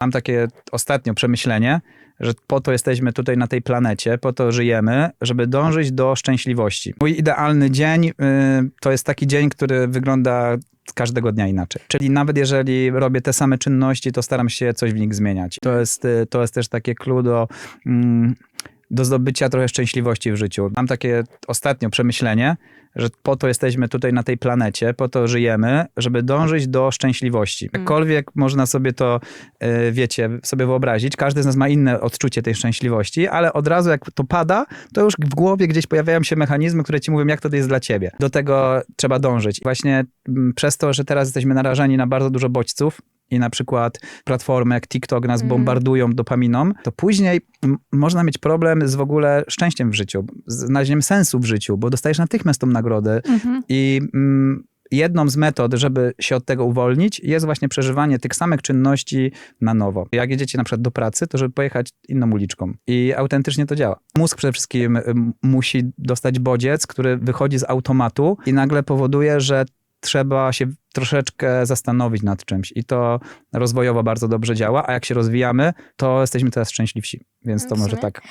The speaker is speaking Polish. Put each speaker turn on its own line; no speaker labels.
Mam takie ostatnio przemyślenie, że po to jesteśmy tutaj na tej planecie, po to żyjemy, żeby dążyć do szczęśliwości. Mój idealny dzień y, to jest taki dzień, który wygląda każdego dnia inaczej. Czyli nawet jeżeli robię te same czynności, to staram się coś w nich zmieniać. To jest, y, to jest też takie clue do, mm, do zdobycia trochę szczęśliwości w życiu. Mam takie ostatnio przemyślenie, że po to jesteśmy tutaj na tej planecie, po to żyjemy, żeby dążyć do szczęśliwości. Jakkolwiek można sobie to, y, wiecie, sobie wyobrazić, każdy z nas ma inne odczucie tej szczęśliwości, ale od razu jak to pada, to już w głowie gdzieś pojawiają się mechanizmy, które ci mówią, jak to jest dla ciebie. Do tego trzeba dążyć. Właśnie mm, przez to, że teraz jesteśmy narażeni na bardzo dużo bodźców, i na przykład platformy jak TikTok nas bombardują dopaminą, to później można mieć problem z w ogóle szczęściem w życiu, z znalezieniem sensu w życiu, bo dostajesz natychmiast tą nagrodę i mm, jedną z metod, żeby się od tego uwolnić, jest właśnie przeżywanie tych samych czynności na nowo. Jak jedziecie na przykład do pracy, to żeby pojechać inną uliczką i autentycznie to działa. Mózg przede wszystkim ym, musi dostać bodziec, który wychodzi z automatu i nagle powoduje, że trzeba się troszeczkę zastanowić nad czymś i to rozwojowo bardzo dobrze działa, a jak się rozwijamy, to jesteśmy coraz szczęśliwsi, więc to może tak